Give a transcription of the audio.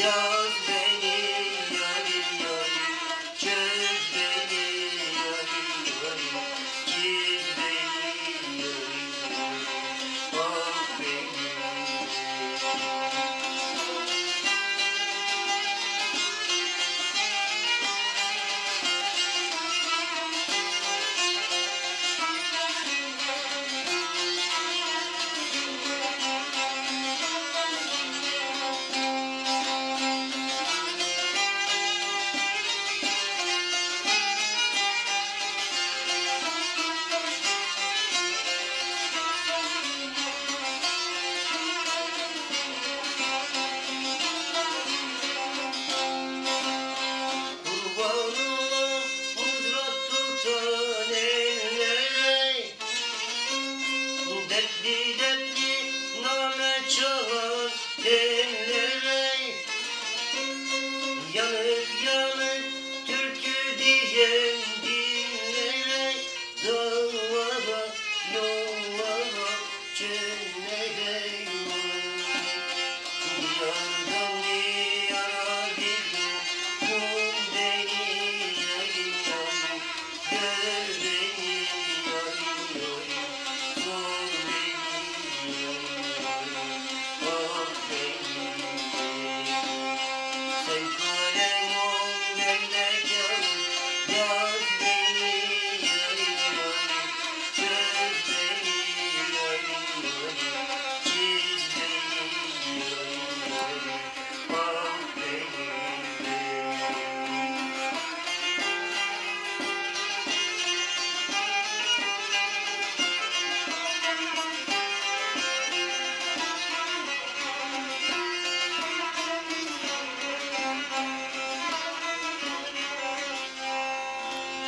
Yeah. Dertli dertli name çalar ellere Yanık yanık türkü diyen dinlere Dağlara, yollara, çöllere Diyardan diyara gidiyor Kum denize gidiyor